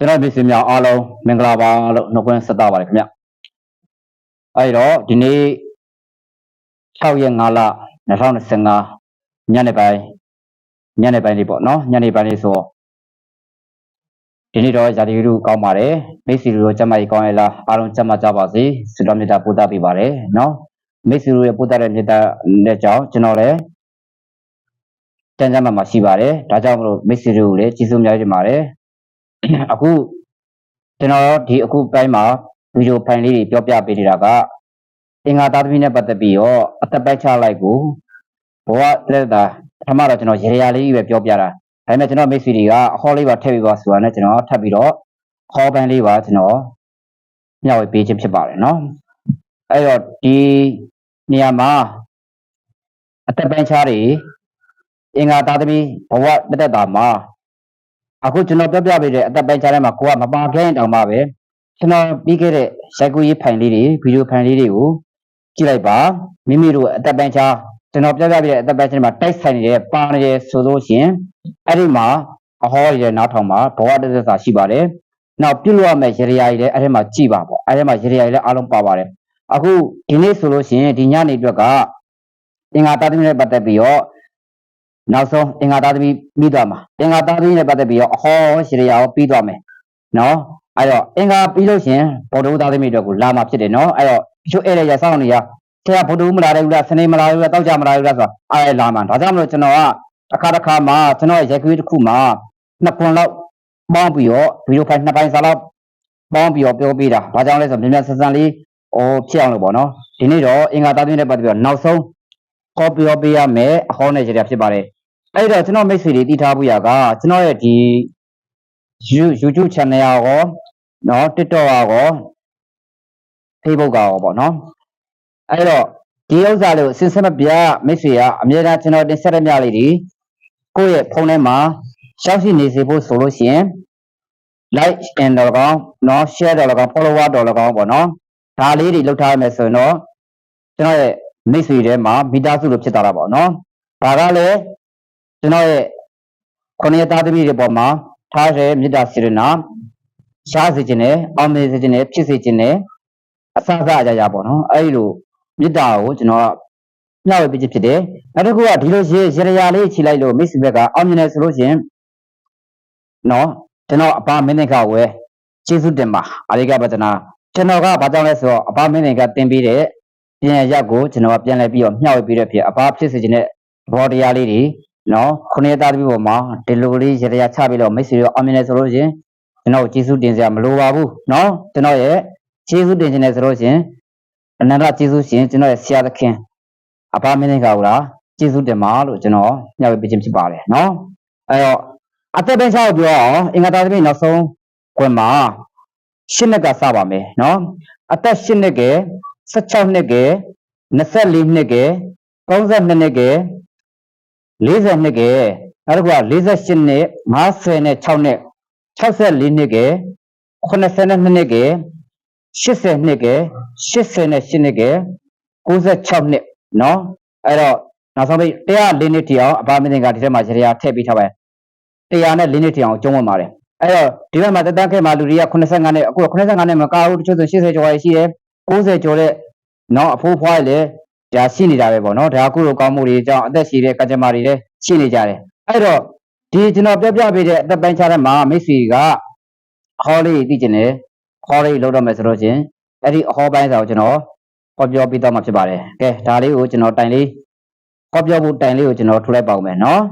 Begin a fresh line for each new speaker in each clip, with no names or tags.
ကျွန်တော်မိတ်ဆွေများအားလုံးမင်္ဂလာပါလို့နှုတ်ခွန်းဆက်သပါတယ်ခင်ဗျအဲဒီတော့ဒီနေ့6ရက်5လ2025ညနေပိုင်းညနေပိုင်းလေးပေါ့နော်ညနေပိုင်းလေးဆိုတော့ဒီနေ့တော့ဇာတိရုကောင်းပါတယ်မိတ်ဆွေတို့ကျမကြီးကောင်းရဲ့လားအားလုံးကျမကြပါစေဆုတောင်းမေတ္တာပို့သပေးပါတယ်နော်မိတ်ဆွေတို့ရဲ့ပို့သတဲ့မေတ္တာနဲ့ကြောင့်ကျွန်တော်လည်းကျမ်းစာမှာရှိပါတယ်ဒါကြောင့်မလို့မိတ်ဆွေတို့ကိုလည်းကျေးဇူးအများကြီးတင်ပါတယ် အခုကျွန်တော်ဒီအခုပိုင်းမှာဗီဒီယိုဖိုင်လေးတွေပြောပြပေးနေတာကအင်္ဂါသားသမီးနဲ့ပတ်သက်ပြီးတော့အသက်ပိုင်းချလိုက်ကိုဘဝလက်သာပထမတော့ကျွန်တော်ရေရာလေးကြီးပဲပြောပြတာဒါပေမဲ့ကျွန်တော်မိတ်ဆွေတွေကအဟောလေးပါထည့်ပြီးပါဆိုတာနဲ့ကျွန်တော်ထပ်ပြီးတော့ဟောပိုင်းလေးပါကျွန်တော်မျှဝေပေးခြင်းဖြစ်ပါတယ်နော်အဲ့တော့ဒီနေရာမှာအသက်ပိုင်းချတွေအင်္ဂါသားသမီးဘဝတက်တာမှာ အခုကျွန်တော်ပြောပြပေးတဲ့အသက်ပိုင်းခြားထဲမှာကိုကမပါခဲ့ရင်တောင်မှပဲကျွန်တော်ပြီးခဲ့တဲ့ရိုက်ကူးရေးဖိုင်လေးတွေဗီဒီယိုဖိုင်လေးတွေကိုကြည့်လိုက်ပါမိမိတို့အသက်ပိုင်းခြားကျွန်တော်ပြောပြပေးတဲ့အသက်ပိုင်းခြားထဲမှာတိုက်ဆိုင်နေတဲ့ပါနေတယ်ဆိုလို့ရှိရင်အဲ့ဒီမှာအဟောရတဲ့နောက်ထောင်မှာဘဝတသက်စာရှိပါတယ်နောက်ပြုလို့ရမယ့်ရေရာကြီးလည်းအဲ့ဒီမှာကြည်ပါပေါ့အဲ့ဒီမှာရေရာကြီးလည်းအားလုံးပါပါတယ်အခုဒီနေ့ဆိုလို့ရှိရင်ဒီညနေအတွက်ကအင်္ဂါတာသမီးနဲ့ပတ်သက်ပြီးတော့ နောက်ဆုံးအင်္ဂါသားသမီးပြီးသွားမှာအင်္ဂါသားသမီးနဲ့ပတ်သက်ပြီးတော့အဟောရှရရာကိုပြီးသွားမယ်နော်အဲ့တော့အင်္ဂါပြီးလို့ရှရင်ဗုဒ္ဓဦးသားသမီးအတွက်ကိုလာမှာဖြစ်တယ်နော်အဲ့တော့တချို့အဲ့ရရစောင့်နေရထဲကဗုဒ္ဓဦးမလာတဲ့ဦးလားစနေမလာဘူးလားတောက်ကြမလာဘူးလားဆိုတာအဲ့လာမှာဒါကြောင့်မလို့ကျွန်တော်ကတစ်ခါတစ်ခါမှာကျွန်တော်ရဲ့ရက်ခွေးတစ်ခုမှာနှစ်ပွန်လောက်ပေါင်းပြီးတော့ဗီဒီယိုဖိုင်နှစ်ပိုင်းစာလောက်ပေါင်းပြီးတော့ပြောပေးတာဘာကြောင့်လဲဆိုတော့မြန်မြန်ဆန်ဆန်လေးဟိုဖြစ်အောင်လို့ပေါ့နော်ဒီနေ့တော့အင်္ဂါသားသမီးနဲ့ပတ်သက်ပြီးတော့နောက်ဆုံး ကောပြောပေးရမယ်အဟောနဲ့ရှရရာဖြစ်ပါတယ်အဲ့တော့ကျွန်တော်မိတ်ဆွေတွေတည်ထားဖို့ရကကျွန်တော်ရဲ့ဒီ You- YouTube channel ရောနော် TikTok ရော Facebook ရောပေါ့နော်အဲ့တော့ဒီဥစ္စာလေးကိုစင်ဆက်မပြမိတ်ဆွေကအမြဲတမ်းကျွန်တော်တင်ဆက်ရမြလေးတွေကိုယ့်ရဲ့ဖုန်းထဲမှာရှောက်ရှိနေစေဖို့ဆိုလို့ရှိရင် like and တော့ကောင်းနော် share တော့ကောင်း follower တော့ကောင်းပေါ့နော်ဒါလေးတွေလုပ်ထားရမယ်ဆိုရင်တော့ကျွန်တော်ရဲ့ မိတ်ဆွေတွေမှာမိသားစုလိုဖြစ်သွားတာပေါ့နော်ဒါကလည်းကျွန်တော်ရဲ့ခொနည်းသားသမီးတွေပေါ်မှာထားတဲ့မေတ္တာစေရနာရှားစေခြင်းနဲ့အောင်မြင်စေခြင်းနဲ့ဖြစ်စေခြင်းနဲ့အဆအဆအကြကြပေါ့နော်အဲ့ဒီလိုမေတ္တာကိုကျွန်တော်ကမျှဝေပေးခြင်းဖြစ်တယ်နောက်တစ်ခုကဒီလိုရေရရလေးခြိလိုက်လို့မိတ်ဆွေဘက်ကအောင်မြင်တယ်ဆိုလို့ရှရင်နော်ကျွန်တော်အပါမင်းသင်္ခဝဲကျေးဇူးတင်ပါအာရိကပဒနာကျွန်တော်ကဘာကြောင့်လဲဆိုတော့အပါမင်းသင်္ခတင်ပေးတဲ့ ပြန်ရက်ကိုကျွန်တော်ကပြန်လဲပြီးတော့မျှဝေပေးတဲ့ဖြစ်အပါဖြစ်စေခြင်းနဲ့ဘောတရားလေးတွေနော်ခုနှစ်သားသမီးပေါ်မှာဒီလိုလေးရရချပြီးတော့မိတ်ဆွေတို့အောင်မြင်တယ်ဆိုလို့ရှင်ကျွန်တော်ကျေးဇူးတင်စရာမလိုပါဘူးနော်ကျွန်တော်ရဲ့ကျေးဇူးတင်ခြင်းနဲ့ဆိုလို့ရှင်အနန္တကျေးဇူးရှင်ကျွန်တော်ရဲ့ဆရာသခင်အဘမင်းကဟုတ်လားကျေးဇူးတင်ပါလို့ကျွန်တော်ညှောက်ပေးခြင်းဖြစ်ပါတယ်နော်အဲတော့အသက်ပိုင်းခြားကိုပြောအောင်အင်္ဂါသားသမီးနောက်ဆုံးခွင်မှာရှင်းနှစ်ကစပါမယ်နော်အသက်ရှင်းနှစ်က 16နှစ်က24နှစ်က32နှစ်က 40နှစ်ကဲနောက်တစ်ခုက48နှစ်50နဲ့6နှစ်64နှစ်ကဲ82နှစ်ကဲ80နှစ်ကဲ88နှစ်ကဲ96နှစ်เนาะအဲ့တော့နောက်ဆုံးပိတ်104နှစ်ထိအောင်အပါမင်းကဒီထဲမှာရေရာထည့်ပေးထားပါတယ်104နှစ်ထိအောင်ကျုံးဝင်ပါတယ်အဲ့တော့ဒီဘက်မှာတက်တန်းခဲ့မှာလူတွေက85နှစ်အခု85နှစ်မကဘူးတချို့ဆို80ကျော်ရရှိတယ် 60ကျော်တဲ့နော်အဖိုးဖွားတွေလည်းဒါရှိနေတာပဲပေါ့နော်ဒါကုလိုကောင်းမှုတွေကြောင့်အသက်ရှိတဲ့ကကြမာတွေလည်းရှိနေကြတယ်အဲ့တော့ဒီကျွန်တော်ပြပြပေးတဲ့အသက်ပိုင်းခြားတဲ့မှာမိတ်ဆွေကဟောလေးသိကျင်တယ်ဟောလေးလောက်တော့မယ်ဆိုတော့ချင်းအဲ့ဒီအဟောပိုင်းစာကိုကျွန်တော်ဟောပြောပြီးတော့မှာဖြစ်ပါတယ်ကဲဒါလေးကိုကျွန်တော်တိုင်လေးဟောပြောဖို့တိုင်လေးကိုကျွန်တော်ထိုးလိုက်ပါဦးမယ်နော်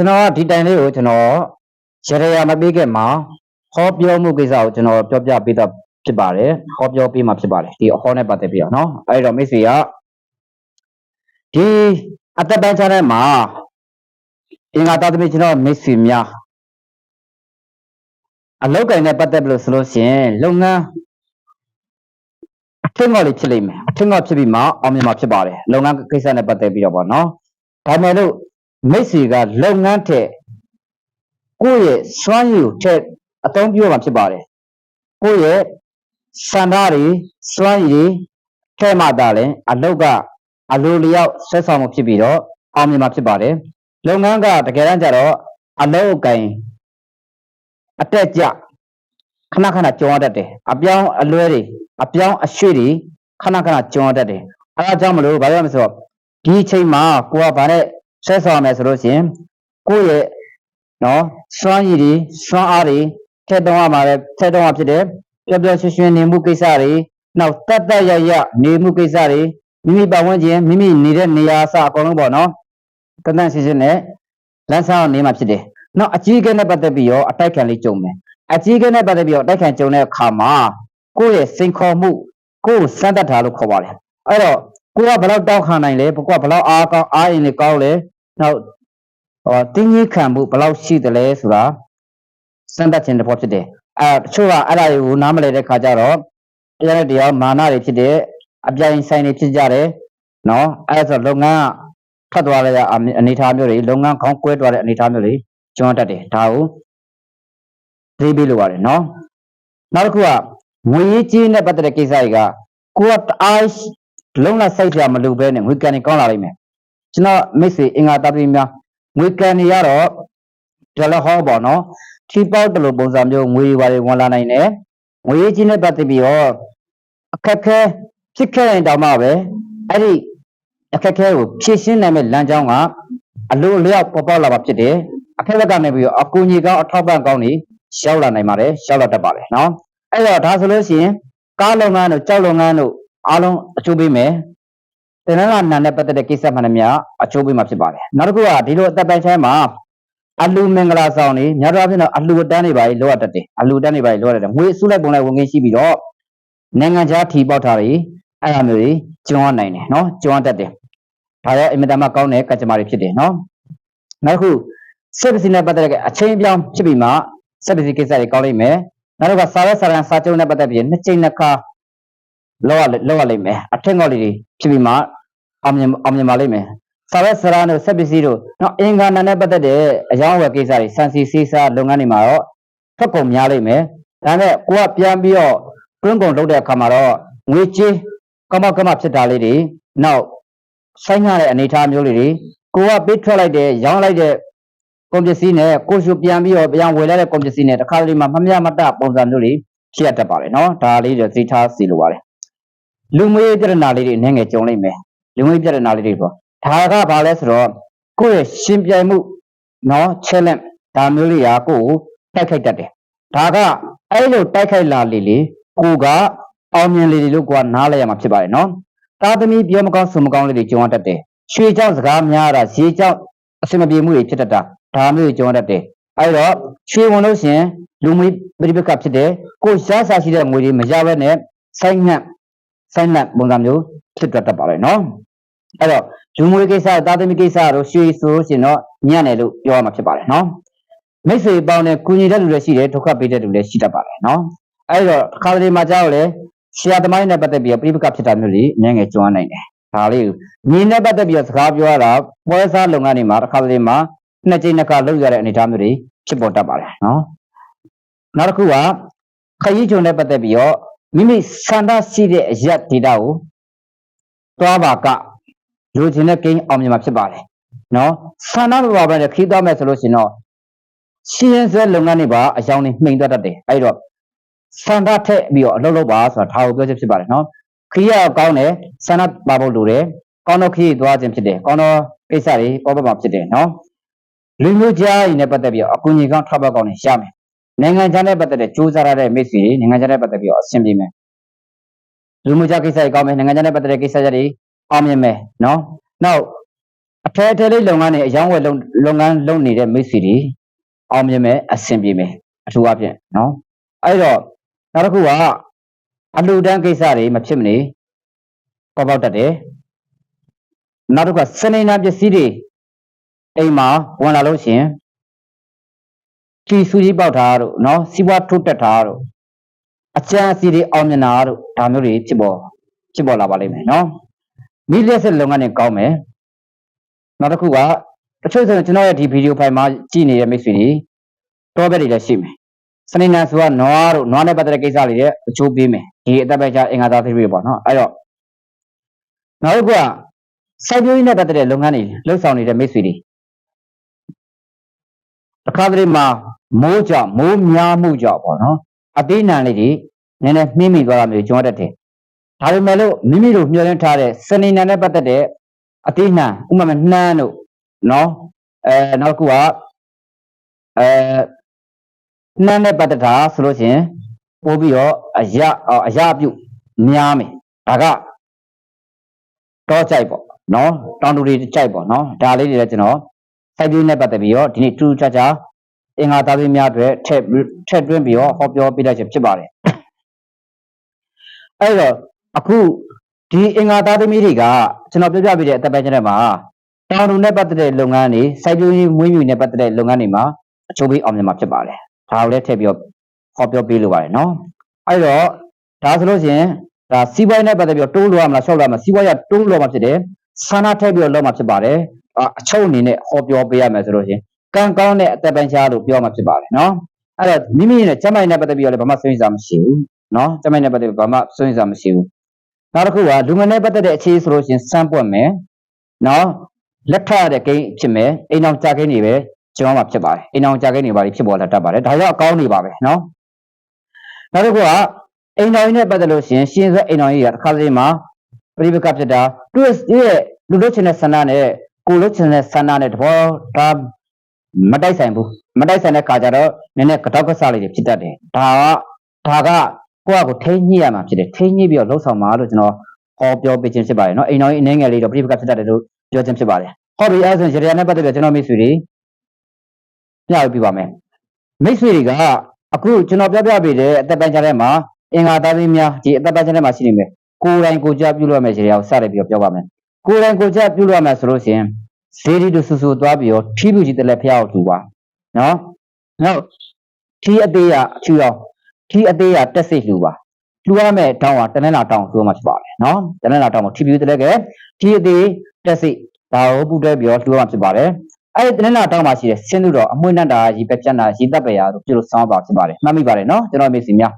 ကျွန်တော်ကဒီတိုင်လေးကိုကျွန်တော်ရရရမပေးခဲ့မှာဟောပြောမှုကိစ္စကိုကျွန်တော်ပြောပြပေးတော့ဖြစ်ပါတယ်ဟောပြောပေးမှာဖြစ်ပါတယ်ဒီအဟောနဲ့ပတ်သက်ပြီးတော့နော်အဲ့တော့မိတ်ဆွေကဒီအသက်ပိုင်းခြားတဲ့မှာအင်္ဂါသားသမီးကျွန်တော်မိတ်ဆွေများအလောက်ကင်နဲ့ပတ်သက်ပြီးလို့ဆိုလို့ရှိရင်လုပ်ငန်းအထင်ငေါ်လေးဖြစ်လိမ့်မယ်အထင်ငေါ်ဖြစ်ပြီးမှအောင်မြင်မှာဖြစ်ပါတယ်လုပ်ငန်းကိစ္စနဲ့ပတ်သက်ပြီးတော့ပေါ့နော်ဒါပေမဲ့လို့ မိတ်ဆွေကလုပ်ငန်းထက်ကိုယ့်ရဲ့စွမ်းရည်ကိုထက်အသုံးပြုရမှာဖြစ်ပါတယ်ကိုယ့်ရဲ့စန္ဒတွေစွမ်းရည်တွေထဲမှသာလဲအလုပ်ကအလိုလျောက်ဆက်ဆောင်မှုဖြစ်ပြီးတော့အောင်မြင်မှာဖြစ်ပါတယ်လုပ်ငန်းကတကယ်တမ်းကျတော့အလုပ်အကင်အတက်ကြခဏခဏကြုံရတတ်တယ်အပြောင်းအလွဲတွေအပြောင်းအရွှေ့တွေခဏခဏကြုံရတတ်တယ်အဲဒါကြောင့်မလို့ဘာလို့လဲဆိုတော့ဒီအချိန်မှာကိုကဘာနဲ့ ဆက်ဆောင်ရမယ်ဆိုလို့ရှိရင်ကိုယ့်ရဲ့နော်စွမ်းရည်တွေစွမ်းအားတွေထက်တော့ရမှာပဲထက်တော့ရဖြစ်တယ်ပျော်ပျော်ရွှင်ရွှင်နေမှုကိစ္စတွေနောက်တတ်တတ်ရရနေမှုကိစ္စတွေမိမိပတ်ဝန်းကျင်မိမိနေတဲ့နေရာအစအကုန်လုံးပေါ့နော်တန်တန်ရှင်းရှင်းနဲ့လမ်းဆောင်နေမှာဖြစ်တယ်နောက်အကြီးအကဲနဲ့ပတ်သက်ပြီးတော့အတိုက်ခံလေးကြုံမယ်အကြီးအကဲနဲ့ပတ်သက်ပြီးတော့အတိုက်ခံကြုံတဲ့အခါမှာကိုယ့်ရဲ့စိန်ခေါ်မှုကိုယ့်ကိုစမ်းသပ်တာလို့ခေါ်ပါတယ်အဲ့တော့ ကိုကဘယ်လောက်တောက်ခံနိုင်လဲကိုကဘယ်လောက်အားကောင်းအားရင်လေးကောင်းလဲနောက်ဟောတင်းကြီးခံမှုဘယ်လောက်ရှိတယ်လဲဆိုတာစမ်းသပ်ခြင်းတစ်ဖို့ဖြစ်တယ်အဲတချို့ကအဲ့ဒါတွေကိုနားမလည်တဲ့ခါကျတော့တရားနဲ့တရားမာနတွေဖြစ်တဲ့အပြိုင်ဆိုင်တွေဖြစ်ကြတယ်နော်အဲ့ဒါဆိုလုပ်ငန်းကထွက်သွားတဲ့အနေအထားမျိုးတွေလုပ်ငန်းခေါင်းကွဲသွားတဲ့အနေအထားမျိုးတွေကျွမ်းတတ်တယ်ဒါကိုသိပြီးလို့ရတယ်နော်နောက်တစ်ခုကငွေရေးကြေးနဲ့ပတ်သက်တဲ့ကိစ္စတွေကကိုကတအား လုံးလိုက်စိုက်ပြမလို့ပဲနဲ့ငွေကန်နေကောင်းလာလိမ့်မယ်ကျွန်တော်မိတ်ဆွေအင်္ဂါတပ်ပြီးများငွေကန်နေရတော့ဒေါ်လာဟောပေါ့နော်ထီပေါက်တလို့ပုံစံမျိုးငွေတွေပါဝင်လာနိုင်တယ်ငွေရေးကြေးနဲ့ပတ်သက်ပြီးတော့အခက်ခဲဖြစ်ခဲ့ရင်တောင်မှပဲအဲ့ဒီအခက်ခဲကိုဖြည့်ရှင်းနိုင်မဲ့လမ်းကြောင်းကအလိုအလျောက်ပေါ်ပေါက်လာမှာဖြစ်တယ်အခက်လက်ကနေပြီးတော့အကူအညီကောင်းအထောက်ပံ့ကောင်းတွေရောက်လာနိုင်ပါတယ်ရောက်လာတတ်ပါတယ်နော်အဲ့တော့ဒါဆိုလို့ရှိရင်ကားလုပ်ငန်းတို့ကြောက်လုပ်ငန်းတို့ အားလုံးအကျိုးပေးမယ်တင်နလာနာနဲ့ပတ်သက်တဲ့ကိစ္စမှန်သမျှအကျိုးပေးမှာဖြစ်ပါတယ်နောက်တစ်ခုကဒီလိုအသက်ပိုင်းတိုင်းမှာအလူမင်္ဂလာဆောင်နေများသောအားဖြင့်တော့အလူအတန်းတွေပါလောရတတ်တယ်အလူအတန်းတွေပါလောရတတ်တယ်ငွေစုလိုက်ပုံလိုက်ဝင်ငင်းရှိပြီးတော့နိုင်ငံခြားထီပေါက်ထားတွေအဲ့အမျိုးတွေကျွမ်းနိုင်တယ်နော်ကျွမ်းတတ်တယ်ဒါရောအင်မတန်မှကောင်းတဲ့ကကြမ္မာတွေဖြစ်တယ်နော်နောက်တစ်ခုစက်ပစ္စည်းနဲ့ပတ်သက်တဲ့အချင်းအပြောင်းဖြစ်ပြီးမှစက်ပစ္စည်းကိစ္စတွေကောင်းလိမ့်မယ်နောက်တစ်ခါစာရွက်စာတမ်းစာချုပ်နဲ့ပတ်သက်ပြီးနှစ်ချိန်နှစ်ခါ လောက်ရလောက်ရလိမ့်မယ်အထက်ငေါ်လေးတွေဖြစ်ပြီးမှအောင်မြင်အောင်မြင်ပါလိမ့်မယ်စာရွက်စာတမ်းတို့စက်ပစ္စည်းတို့နောက်အင်္ဂါနာနဲ့ပတ်သက်တဲ့အကြောင်းအဝယ်ကိစ္စတွေစံစီစီစာလုပ်ငန်းတွေမှာတော့ထွက်ကုန်များလိမ့်မယ်ဒါနဲ့ကိုကပြန်ပြီးတော့တွင်းကုန်လုပ်တဲ့အခါမှာတော့ငွေကြေးကမကမဖြစ်တာလေးတွေနောက်ဆိုင်ရတဲ့အနေအထားမျိုးလေးတွေကိုကပေးထွက်လိုက်တဲ့ရောင်းလိုက်တဲ့ကုန်ပစ္စည်းနဲ့ကိုရှုပြန်ပြီးတော့ပြန်ဝယ်လိုက်တဲ့ကုန်ပစ္စည်းနဲ့တစ်ခါလေးမှမမျှမတပုံစံမျိုးတွေဖြစ်ရတတ်ပါတယ်နော်ဒါလေးတွေသိထားစီလိုပါတယ် လူမွေးပြဿနာလေးတွေနည်းငယ်ကြုံလိမ့်မယ်လူမွေးပြဿနာလေးတွေပေါ့ဒါကဘာလဲဆိုတော့ကိုယ့်ရဲ့ရှင်ပြိုင်မှုနော် challenge ဒါမျိုးလေးရာကိုယ်တိုက်ခိုက်တတ်တယ်ဒါကအဲ့လိုတိုက်ခိုက်လာလေလေကိုကအောင်မြင်လေလေလို့ကိုကနားလဲရမှာဖြစ်ပါတယ်နော်သားသမီးပြောမကောင်းဆိုမကောင်းလေးတွေကြုံရတတ်တယ်ရွှေကြောင့်စကားများတာဈေးကြောင့်အဆင်မပြေမှုတွေဖြစ်တတ်တာဒါမျိုးတွေကြုံရတတ်တယ်အဲ့တော့ရွှေဝင်လို့ရှိရင်လူမျိုးပြိပက္ခဖြစ်တယ်ကိုရှားစားရှိတဲ့ငွေတွေမရဘဲနဲ့ဆိုင်းငံ့ ဆိုင်းငံ့ပုံစံမျိုးဖြစ်တတ်တတ်ပါလေနော်အဲ့တော့လူမျိုးကိစ္စသားသမီးကိစ္စတို့ရွှေဆိုရှင်တော့ညံ့တယ်လို့ပြောရမှာဖြစ်ပါတယ်နော်မိတ်ဆွေပေါင်းနဲ့ကုညီတဲ့လူလည်းရှိတယ်ဒုက္ခပေးတဲ့လူလည်းရှိတတ်ပါတယ်နော်အဲ့တော့ခါလေးမှာကြောက်လေဆရာသမားနဲ့ပတ်သက်ပြီးပြိပက္ခဖြစ်တာမျိုးတွေအငယ်ငယ်ကျွမ်းနိုင်တယ်ဒါလေးကိုညီနဲ့ပတ်သက်ပြီးစကားပြောရတာပွဲစားလုပ်ငန်းတွေမှာတစ်ခါလေးမှာနှစ်ကြိမ်နှစ်ခါလုပ်ရတဲ့အနေအထားမျိုးတွေဖြစ်ပေါ်တတ်ပါတယ်နော်နောက်တစ်ခုကခရီးကြုံနဲ့ပတ်သက်ပြီးတော့ မိမိဆန္ဒရှိတဲ့အရက်ဒေတာကိုတွားပါကလူချင်းတဲ့ကိန်းအောင်မြင်မှာဖြစ်ပါတယ်နော်ဆန္ဒမပါဘဲနဲ့ခီးသွားမယ်ဆိုလို့ရှိရင်တော့ရှင်းရဲလုပ်ငန်းတွေပါအယောင်နေမှိန်သွားတတ်တယ်အဲ့တော့ဆန္ဒထက်ပြီးတော့အလုပ်လုပ်ပါဆိုတာဒါကိုပြောချက်ဖြစ်ပါတယ်နော်ခရီးရကောင်းတယ်ဆန္ဒပါဖို့လိုတယ်ကောင်းတော့ခရီးသွားခြင်းဖြစ်တယ်ကောင်းတော့ကိစ္စတွေပေါ်ပေါ်မှာဖြစ်တယ်နော်လူမျိုးကြားရင်လည်းပတ်သက်ပြီးတော့အကူအညီကောင်းထောက်ပံ့ကောင်းနေရမယ် နိုင်ငံခြားနဲ့ပတ်သက်တဲ့စူးစမ်းရတဲ့မိတ်ဆွေနိုင်ငံခြားနဲ့ပတ်သက်ပြီးတော့အဆင်ပြေမယ်လူမျိုးကြားကိစ္စတွေကောင်းမယ်နိုင်ငံခြားနဲ့ပတ်သက်တဲ့ကိစ္စတွေအောင်မြင်မယ်နော်နောက်အထဲအထဲလေးလုပ်ငန်းတွေအယောင်းဝယ်လုပ်ငန်းလုပ်နေတဲ့မိတ်ဆွေတွေအောင်မြင်မယ်အဆင်ပြေမယ်အထူးအဖြင့်နော်အဲ့တော့နောက်တစ်ခုကအလူတန်းကိစ္စတွေမဖြစ်မနေပေါ်ပေါက်တတ်တယ်နောက်တစ်ခုကစနေနာပစ္စည်းတွေအိမ်မှာဝင်လာလို့ရှိရင် ကြည်စူးကြီးပေါက်တာတို့နော်စီးပွားထုတ်တက်တာတို့အကျန်းအစီတွေအောင်မြင်တာတို့ဒါမျိုးတွေဖြစ်ပေါ်ဖြစ်ပေါ်လာပါလိမ့်မယ်နော်မိလျက်ဆက်လုပ်ငန်းတွေကောင်းမယ်နောက်တစ်ခုကတချို့ဆိုရင်ကျွန်တော်ရဲ့ဒီဗီဒီယိုဖိုင်မှာကြည့်နေတဲ့မိတ်ဆွေတွေတော့ဘက်တွေလည်းရှိမယ်စနေနံဆိုတာနွားတို့နွားနဲ့ပတ်သက်တဲ့ကိစ္စတွေလည်းအချိုးပေးမယ်ဒီအသက်ပဲချအင်္ဂါသားသေးတွေပေါ့နော်အဲ့တော့နောက်တစ်ခုကစိုက်ပျိုးရေးနဲ့ပတ်သက်တဲ့လုပ်ငန်းတွေလှုပ်ဆောင်နေတဲ့မိတ်ဆွေတွေ တစ်ခါတလေမှာမိုးကြောင့်မိုးများမှုကြောင့်ပေါ့နော်အသေးနံလေးတွေနည်းနည်းနှင်းမိသွားတာမျိုးကျွန်တော်တတ်တယ်ဒါပေမဲ့လို့မိမိတို့မျှော်လင့်ထားတဲ့စနေနံနဲ့ပတ်သက်တဲ့အသေးနံဥပမာနှမ်းတို့နော်အဲနောက်တစ်ခုကအဲနှမ်းနဲ့ပတ်သက်တာဆိုလို့ရှိရင်ပို့ပြီးတော့အရအော်အရပြုများမယ်ဒါကတော့ကြိုက်ပေါ့နော်တောင်တူတွေကြိုက်ပေါ့နော်ဒါလေးတွေလည်းကျွန်တော် စိုက်ပျိုးနဲ့ပတ်သက်ပြီးတော့ဒီနေ့တူတူချာချာအင်္ဂါသားသမီးများအတွက်ထည့်ထည့်တွင်းပြီးတော့ဟောပြောပေးလိုက်ခြင်းဖြစ်ပါတယ်အဲ့တော့အခုဒီအင်္ဂါသားသမီးတွေကကျွန်တော်ပြောပြပေးတဲ့အသက်ပိုင်းကျတဲ့မှာတောင်တူနဲ့ပတ်သက်တဲ့လုပ်ငန်းတွေစိုက်ပျိုးရေးမွေးမြူနဲ့ပတ်သက်တဲ့လုပ်ငန်းတွေမှာအချိုးပေးအောင်မြင်မှာဖြစ်ပါတယ်ဒါကိုလည်းထည့်ပြီးတော့ဟောပြောပေးလိုပါတယ်နော်အဲ့တော့ဒါဆိုလို့ရှိရင်ဒါစီးပွားရေးနဲ့ပတ်သက်ပြီးတော့တိုးလို့ရမလားရှော့လို့ရမလားစီးပွားရေးကတိုးလို့ရမှာဖြစ်တယ်ဆန္ဒထည့်ပြီးတော့လုပ်မှာဖြစ်ပါတယ် အအချုပ်အနေနဲ့ဟောပြောပေးရမယ်ဆိုလို့ရှိရင်ကံကောင်းတဲ့အသက်ပိုင်းခြားလို့ပြောမှာဖြစ်ပါတယ်နော်အဲ့တော့မိမိရဲ့ကျမ်းမာရေးနဲ့ပတ်သက်ပြီးတော့လည်းဘာမှစိုးရိမ်စရာမရှိဘူးနော်ကျမ်းမာရေးနဲ့ပတ်သက်ပြီးဘာမှစိုးရိမ်စရာမရှိဘူးနောက်တစ်ခုကလူငယ်နဲ့ပတ်သက်တဲ့အခြေဆိုလို့ရှိရင်စမ်းပွက်မယ်နော်လက်ထရတဲ့ကိန်းဖြစ်မယ်အိမ်အောင်ကြကိန်းတွေပဲကျွန်တော်မှဖြစ်ပါတယ်အိမ်အောင်ကြကိန်းတွေပါလိဖြစ်ပေါ်လာတတ်ပါတယ်ဒါကြောင့်အကောင်းနေပါပဲနော်နောက်တစ်ခုကအိမ်တော်ကြီးနဲ့ပတ်သက်လို့ရှိရင်ရှင်ဆက်အိမ်တော်ကြီးကတစ်ခါတလေမှာပြိပကဖြစ်တာသူ့ရဲ့လူလို့ချင်တဲ့ဆန္ဒနဲ့ ကိုလို့ချင်တဲ့ဆန္ဒနဲ့တဘောဒါမတိုက်ဆိုင်ဘူးမတိုက်ဆိုင်တဲ့ခါကျတော့နည်းနည်းကတော့ကဆလေးတွေဖြစ်တတ်တယ်ဒါကဒါကကိုယ့်အကိုထိန်းညှိရမှာဖြစ်တယ်ထိန်းညှိပြီးတော့လှုပ်ဆောင်မှာလို့ကျွန်တော်ဟောပြောပေးခြင်းဖြစ်ပါတယ်เนาะအိမ်တော်ကြီးအနေငယ်လေးတော့ပြိပကဖြစ်တတ်တယ်လို့ပြောခြင်းဖြစ်ပါတယ်ဟောပြီအဲဆိုရင်ရရနဲ့ပတ်သက်ပြီးကျွန်တော်မိတ်ဆွေတွေပြရပြပါမယ်မိတ်ဆွေတွေကအခုကျွန်တော်ပြပြပေးတဲ့အသက်ပိုင်းခြားထဲမှာအင်္ဂါသားသမီးများဒီအသက်ပိုင်းခြားထဲမှာရှိနေမယ်ကိုယ်တိုင်ကိုယ်ကြပြုလို့ရမယ်ရေရာကိုစရပြီးတော့ပြောပါမယ် ကိုယ်တိုင်ကိုယ်ကြပြုလို့ရမယ်ဆိုလို့ရှိရင်ဇေဒီတို့ဆူဆူသွားပြီးတော့ထီးပြူကြီးတလည်းဖျားအောင်တူပါနော်နောက်ထီးအသေးရအချူအောင်ထီးအသေးရတက်စိတ်လှူပါလှူရမယ်တောင်းပါတနင်္လာတောင်းဆိုမှဖြစ်ပါတယ်နော်တနင်္လာတောင်းမှာထီးပြူတလည်းကထီးအသေးတက်စိတ်ဒါကိုပူတွဲပြီးတော့လှူရမှာဖြစ်ပါတယ်အဲ့ဒီတနင်္လာတောင်းမှာရှိတဲ့ဆင်းသူတော်အမွှေးနတ်တာရေပက်ပြတ်နာရေတပ်ပယ်ရာတို့ပြုလို့ဆောင်းပါဖြစ်ပါတယ်မှတ်မိပါတယ်နော်ကျွန်တော်မိတ်ဆွေများ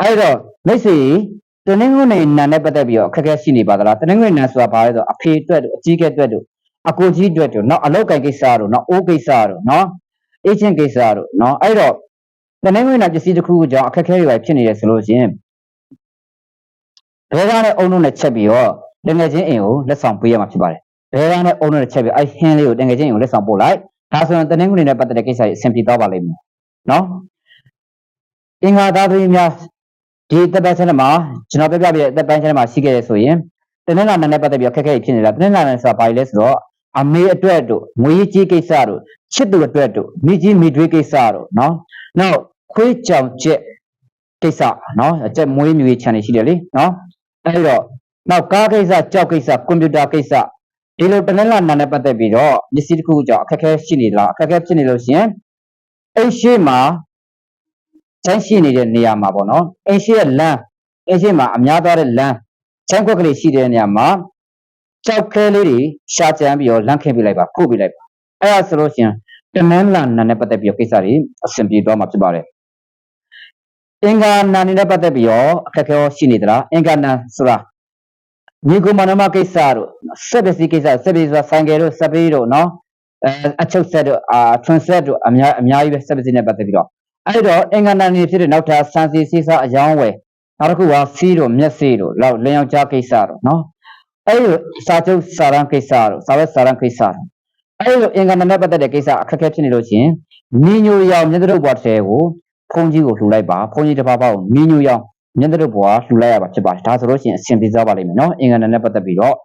အဲ့တော့မိတ်ဆွေ တနင်္ဂနွေနံနဲ့ပတ်သက်ပြီးတော့အခက်အခဲရှိနေပါသလားတနင်္ဂနွေနံဆိုတာဘာလဲဆိုတော့အဖေအတွက်တို့အကြီးကဲအတွက်တို့အကိုကြီးအတွက်တို့နော်အလောက်ကိုင်ကိစ္စတို့နော်အိုးကိစ္စတို့နော်အေးချင်းကိစ္စတို့နော်အဲ့တော့တနင်္ဂနွေနံပစ္စည်းတစ်ခုခုကြောင့်အခက်အခဲတွေဖြစ်နေတယ်ဆိုလို့ရှိရင်ဘဲကားနဲ့အုံလုံးနဲ့ချက်ပြီးတော့တငယ်ချင်းအိမ်ကိုလက်ဆောင်ပေးရမှာဖြစ်ပါတယ်ဘဲကားနဲ့အုံလုံးနဲ့ချက်ပြီးအဲ့ဟင်းလေးကိုတငယ်ချင်းအိမ်ကိုလက်ဆောင်ပို့လိုက်ဒါဆိုရင်တနင်္ဂနွေနဲ့ပတ်သက်တဲ့ကိစ္စတွေအဆင်ပြေသွားပါလိမ့်မယ်နော်အင်္ဂါသားသမီးများ ဒီတက်ပတ်ချက်မှာကျွန်တော်ပြပြပြတဲ့တက်ပန်းချက်မှာရှိခဲ့ရဆိုရင်တနင်္လာနေ့နဲ့ပတ်သက်ပြီးအခက်အခဲဖြစ်နေတာတနင်္လာနေ့ဆိုတာဘာလဲဆိုတော့အမေအတွက်တို့ငွေကြီးကိစ္စတို့ချစ်သူအတွက်တို့မိကြီးမိတွေးကိစ္စတို့နော်နောက်ခွေးကြောင်ချက်ကိစ္စနော်အချက်မွေးမြူရေးခြံနေရှိတယ်လေနော်အဲ့တော့နောက်ကားကိစ္စကြောက်ကိစ္စကွန်ပျူတာကိစ္စဒီလိုတနင်္လာနေ့နဲ့ပတ်သက်ပြီးတော့ပစ္စည်းတစ်ခုကြောင့်အခက်အခဲရှိနေလားအခက်အခဲဖြစ်နေလို့ရှိရင်အိတ်ရှိမှာ ချမ်းရှိနေတဲ့နေရာမှာပေါ့နော်အိမ်ရှိရဲ့လမ်းအိမ်ရှိမှာအများသွားတဲ့လမ်းချမ်းခွက်ကလေးရှိတဲ့နေရာမှာကြောက်ခဲလေးတွေရှာကြမ်းပြီးတော့လမ်းခင်းပြလိုက်ပါဖုတ်ပြလိုက်ပါအဲ့ဒါဆိုလို့ရှိရင်တနင်္လာနာနဲ့ပတ်သက်ပြီးတော့ကိစ္စတွေအဆင်ပြေသွားမှာဖြစ်ပါတယ်အင်္ဂါနာနေနဲ့ပတ်သက်ပြီးတော့အခက်အခဲရှိနေသလားအင်္ဂါနာဆိုတာညီကုမနမကိစ္စတို့စက်ပစ္စည်းကိစ္စစက်ပစ္စည်းဆိုတာဆိုင်ကယ်တို့စက်ပီးတို့နော်အဲအချုပ်ဆက်တို့အာထွန်ဆက်တို့အများအများကြီးပဲစက်ပစ္စည်းနဲ့ပတ်သက်ပြီးတော့ အဲ့တော့အင်္ဂါနာနေဖြစ်တဲ့နောက်ထပ်စံစီစီစာအယောင်းဝယ်နောက်တစ်ခုကစီးတို့မျက်စိတို့လောက်လင်းယောက်ျားကိစ္စတို့နော်အဲ့လိုစာချုပ်စာရန်ကိစ္စတို့စာဝတ်စာရန်ကိစ္စတို့အဲ့လိုအင်္ဂါနာနဲ့ပတ်သက်တဲ့ကိစ္စအခက်အခဲဖြစ်နေလို့ရှိရင်မိညိုရောင်မျက်တုပ်ဘွားတစ်ထည်ကိုဖုန်းကြီးကိုလှူလိုက်ပါဖုန်းကြီးတစ်ပါးပါကိုမိညိုရောင်မျက်တုပ်ဘွားလှူလိုက်ရပါဖြစ်ပါတယ်ဒါဆိုလို့ရှိရင်အဆင်ပြေသွားပါလိမ့်မယ်နော်အင်္ဂါနာနဲ့ပတ်သက်ပြီးတော့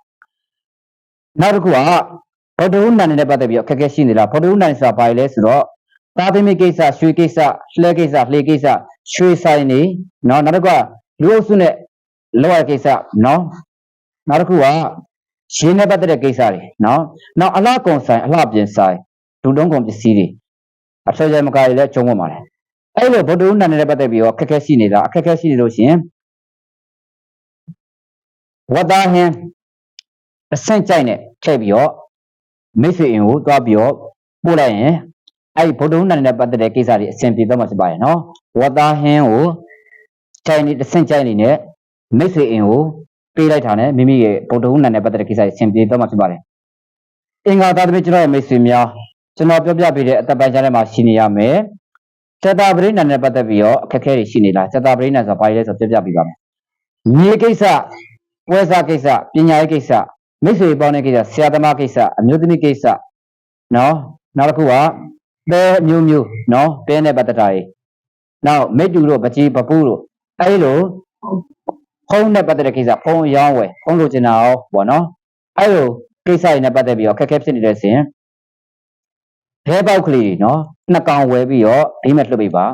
နောက်တစ်ခုကဘောဒုနာနဲ့ပတ်သက်ပြီးတော့အခက်အခဲရှိနေလားဘောဒုနာဆိုတာဘာလဲဆိုတော့ သားသမီးကိစ္စရွှေကိစ္စလှဲကိစ္စလှေကိစ္စရွှေဆိုင်နေနော်နောက်တစ်ခုကလူအုပ်စုနဲ့လောရကိစ္စနော်နောက်တစ်ခုကရှင်းနဲ့ပတ်သက်တဲ့ကိစ္စတွေနော်နောက်အလှကုံဆိုင်အလှပြင်ဆိုင်ဒုတုံးကုံပစ္စည်းတွေအထောက်ရမကားတွေလည်းကျုံဝင်ပါတယ်အဲ့လိုဗုဒ္ဓဦးနာနဲ့ပတ်သက်ပြီးတော့အခက်အခဲရှိနေတာအခက်အခဲရှိနေလို့ရှိရင်ဝတ်သားဟင်းအဆင့်ကြိုက်နဲ့ထည့်ပြီးတော့မိတ်ဆွေအင်ကိုသွားပြီးတော့ပို့လိုက်ရင် အဲ့ဒီဗုဒ္ဓဟူးနာနဲ့ပတ်သက်တဲ့ကိစ္စတွေအဆင်ပြေတော့မှာဖြစ်ပါတယ်နော်ဝတ်သားဟင်းကိုခြိုင်နေတစ်ဆင့်ခြိုင်နေနဲ့မိတ်ဆွေအင်ကိုပေးလိုက်တာနဲ့မိမိရဲ့ဗုဒ္ဓဟူးနာနဲ့ပတ်သက်တဲ့ကိစ္စတွေအဆင်ပြေတော့မှာဖြစ်ပါတယ်အင်္ဂါသားသမီးကျွန်တော်ရဲ့မိတ်ဆွေများကျွန်တော်ပြောပြပေးတဲ့အသက်ပိုင်းခြားထဲမှာရှိနေရမယ်စက်တာပရိဏနဲ့ပတ်သက်ပြီးတော့အခက်အခဲတွေရှိနေလားစက်တာပရိဏဆိုတာဘာလဲဆိုပြောပြပေးပါမယ်မြေကိစ္စပွဲစားကိစ္စပညာရေးကိစ္စမိတ်ဆွေပေါင်းတဲ့ကိစ္စဆရာသမားကိစ္စအမျိုးသမီးကိစ္စနော်နောက်တစ်ခုက ပဲအမျိုးမျိုးနော်ပဲနဲ့ပတ်သက်တာတွေနောက်မိတ်တူတို့ပကြီးပပူးတို့အဲဒီလိုဖုန်းနဲ့ပတ်သက်တဲ့ကိစ္စဖုန်းအရောင်းဝယ်ဖုန်းလိုချင်တာရောပေါ့နော်အဲဒီလိုကိစ္စတွေနဲ့ပတ်သက်ပြီးတော့ခက်ခဲဖြစ်နေတဲ့ဆိုရင်ဘဲပေါက်ကလေးနော်နှစ်ကောင်ဝယ်ပြီးတော့ဘေးမဲ့လွှတ်ပေးပါ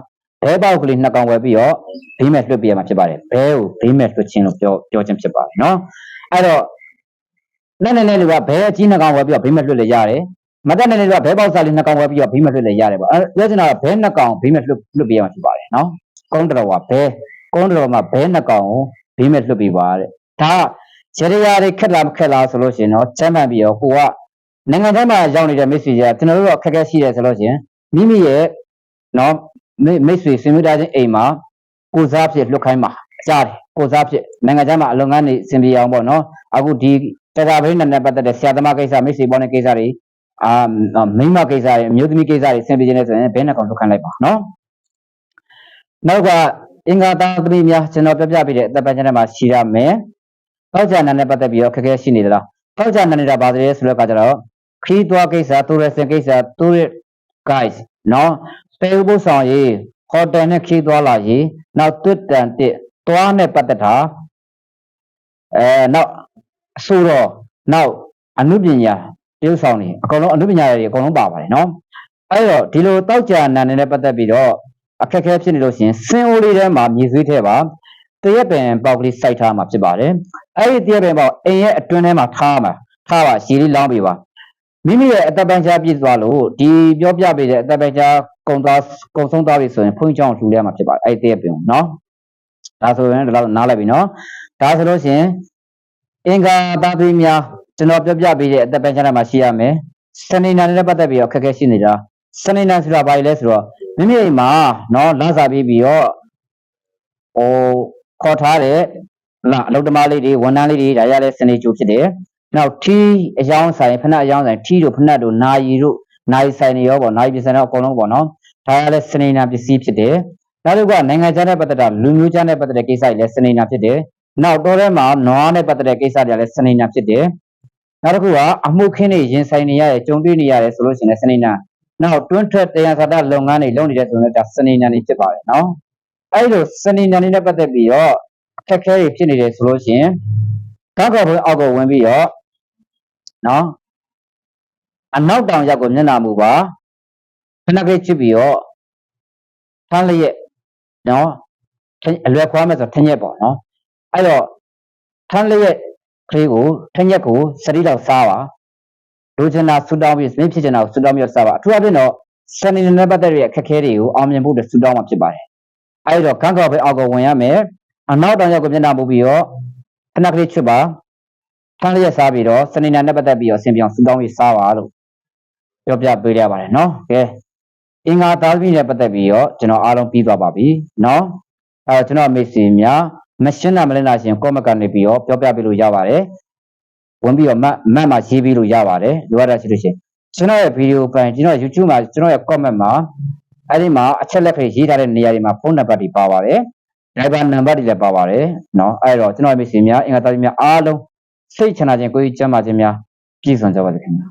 ဘဲပေါက်ကလေးနှစ်ကောင်ဝယ်ပြီးတော့ဘေးမဲ့လွှတ်ပေးရမှာဖြစ်ပါတယ်ဘဲကိုဘေးမဲ့လွှတ်ခြင်းလို့ပြောပြောခြင်းဖြစ်ပါတယ်နော်အဲ့တော့နဲ့နဲ့နဲ့လူကဘဲအကြီးနှစ်ကောင်ဝယ်ပြီးတော့ဘေးမဲ့လွှတ်လေရတယ် မတက်နဲ့လူကဘဲပေါက်စားလေးနှစ်ကောင်ဝယ်ပြီးတော့ဘေးမဲ့လွှတ်လေရတယ်ပေါ့အဲပြောချင်တာကဘဲနှစ်ကောင်ဘေးမဲ့လွှတ်လွှတ်ပေးရမှာဖြစ်ပါတယ်နော်ကုန်းတော်ကဘဲကုန်းတော်မှာဘဲနှစ်ကောင်ကိုဘေးမဲ့လွှတ်ပေးပါတဲ့ဒါကရေရာတွေခက်လားမခက်လားဆိုလို့ရှိရင်တော့ချမ်းပန်ပြီးတော့ကိုကနိုင်ငံထဲမှာရောက်နေတဲ့မိတ်ဆွေတွေကကျွန်တော်တို့တော့အခက်အခဲရှိတယ်ဆိုလို့ရှရင်မိမိရဲ့နော်မိမိတ်ဆွေဆွေမျိုးသားချင်းအိမ်မှာကိုစားဖြစ်လွတ်ခိုင်းမှာကြားတယ်ကိုစားဖြစ်နိုင်ငံခြားမှာအလုပ်ငန်းတွေအဆင်ပြေအောင်ပေါ့နော်အခုဒီတရားပရိနဲ့ပတ်သက်တဲ့ဆရာသမားကိစ္စမိတ်ဆွေပေါင်းတဲ့ကိစ္စတွေ အာမိန်းမကိစ္စတွေအမျိုးသမီးကိစ္စတွေအဆင်ပြေနေတယ်ဆိုရင်ဘယ်နှကောင်လွတ်ခိုင်းလိုက်ပါနော်နောက်ကအင်္ဂါသားသမီးများကျွန်တော်ပြပြပေးတဲ့အသက်ပိုင်းထဲမှာရှိရမယ်တောက်ကြနာနဲ့ပတ်သက်ပြီးတော့ခက်ခဲရှိနေသလားတောက်ကြနာနေတာဘာတွေလဲဆိုတော့ကကြတော့ခရီးသွားကိစ္စတိုရစ်ကိစ္စ tourist guys နော်ပေဥပုသ်ဆောင်ရေးဟိုတယ်နဲ့ခရီးသွားလာရေးနောက်တွတ်တန်တစ်သွားနဲ့ပတ်သက်တာအဲနောက်အဆိုတော့နောက်အနုပညာ တရုပ်ဆောင်နေအကုန်လုံးအနုပညာတွေအကုန်လုံးပါပါတယ်နော်အဲ့တော့ဒီလိုတောက်ကြနန်နဲ့ပတ်သက်ပြီးတော့အခက်အခဲဖြစ်နေလို့ရှိရင်စင်အိုလေးထဲမှာမြေဆွေးထဲပါတရက်ပင်ပေါက်ကလေးစိုက်ထားမှာဖြစ်ပါတယ်အဲ့ဒီတရက်ပင်ပေါက်အိမ်ရဲ့အတွင်းထဲမှာထားမှာထားပါရှည်လေးလောင်းပေးပါမိမိရဲ့အသက်ပိုင်းခြားပြည့်သွားလို့ဒီပြောပြပေးတဲ့အသက်ပိုင်းခြားကုံသွားကုံဆုံးသွားပြီဆိုရင်ဖွင့်ချောင်းလှူရမှာဖြစ်ပါတယ်အဲ့ဒီတည့်ပြင်နော်ဒါဆိုရင်ဒီလောက်နားလိုက်ပြီနော်ဒါဆိုလို့ရှိရင်အင်္ဂါသားသမီးများ ကျွန်တော်ပြောပြပေးတဲ့အသက်ပိုင်းခြားထဲမှာရှိရမယ်စနေနာနဲ့ပတ်သက်ပြီးတော့ခက်ခဲရှိနေတာစနေနာဆိုတာဘာလဲဆိုတော့မိမိအိမ်မှာနော်လမ်းစာပြီးပြီးတော့ဟိုခေါ်ထားတဲ့လာအလုပ်သမားလေးတွေဝန်ထမ်းလေးတွေဒါရတဲ့စနေကြိုဖြစ်တယ်နောက်ထီးအယောင်းဆိုင်ဖက်နှက်အယောင်းဆိုင်ထီးတို့ဖက်နှက်တို့နာယီတို့နာယီဆိုင်တွေရောပေါ့နာယီပစ္စည်းတွေအကုန်လုံးပေါ့နော်ဒါကလည်းစနေနာပစ္စည်းဖြစ်တယ်နောက်တစ်ခုကနိုင်ငံခြားနဲ့ပတ်သက်တာလူမျိုးခြားနဲ့ပတ်သက်တဲ့ကိစ္စတွေလည်းစနေနာဖြစ်တယ်နောက်တော့ထဲမှာနွားနဲ့ပတ်သက်တဲ့ကိစ္စတွေလည်းစနေနာဖြစ်တယ် နောက်တစ်ခုကအမှုခင်းတွေရင်ဆိုင်နေရတဲ့ကြုံတွေ့နေရတယ်ဆိုလို့ရှိရင်လည်းစနေနာနောက်တွန်းထွက်တရားစာတလုပ်ငန်းတွေလုပ်နေတဲ့ဆိုရင်လည်းဒါစနေနာနေဖြစ်ပါတယ်နော်အဲ့လိုစနေနာနေနဲ့ပတ်သက်ပြီးတော့အခက်အခဲတွေဖြစ်နေတယ်ဆိုလို့ရှိရင်ကောက်ကောက်ဘုံအောက်ကိုဝင်ပြီးတော့နော်အနောက်တောင်ရောက်ကိုမျက်နှာမူပါခဏခေတ်ချစ်ပြီးတော့ထမ်းလျက်နော်ထင်းအလွယ်ခွာမယ်ဆိုထင်းရက်ပေါ့နော်အဲ့တော့ထမ်းလျက် ကလေးကိုထင်းရက်ကိုစတိတော့စားပါလိုချင်တာဆူတောင်းပြီးမင်းဖြစ်ချင်တာကိုဆူတောင်းပြီးတော့စားပါအထူးအဖြင့်တော့စနေနေ့နဲ့ပတ်သက်တဲ့အခက်အခဲတွေကိုအောင်မြင်ဖို့အတွက်ဆူတောင်းမှာဖြစ်ပါတယ်အဲ့တော့ကန်းကောက်ပဲအောက်ကိုဝင်ရမယ်အနောက်တောင်ရောက်ကိုမျက်နှာမူပြီးတော့ခဏကလေးချစ်ပါထမ်းလျက်စားပြီးတော့စနေနာနဲ့ပတ်သက်ပြီးတော့အစဉ်ပြောင်းစူတောင်းပြီးစားပါလို့ပြောပြပေးရပါတယ်နော်ကဲအင်္ဂါသားသမီးနဲ့ပတ်သက်ပြီးတော့ကျွန်တော်အားလုံးပြီးသွားပါပြီနော်အဲတော့ကျွန်တော်မိတ်ဆွေများ မရှင်းတာမလင်းတာရှင်ကောမကနေပြီးတော့ပြောပြပေးလို့ရပါတယ်ဝင်ပြီးတော့မတ်မတ်မှာရေးပြီးလို့ရပါတယ်လိုအပ်တာရှိလို့ရှင်ကျွန်တော်ရဲ့ဗီဒီယိုပိုင်းကျွန်တော် YouTube မှာကျွန်တော်ရဲ့ comment မှာအဲ့ဒီမှာအချက်လက်တွေရေးထားတဲ့နေရာတွေမှာဖုန်းနံပါတ်တွေပါပါတယ် driver နံပါတ်တွေလည်းပါပါတယ်เนาะအဲ့တော့ကျွန်တော်ရဲ့မိတ်ဆွေများအင်္ဂါသားသမီးများအားလုံးစိတ်ချမ်းသာခြင်းကိုယ်ကြီးကျမ်းမာခြင်းများပြည့်စုံကြပါစေခင်ဗျာ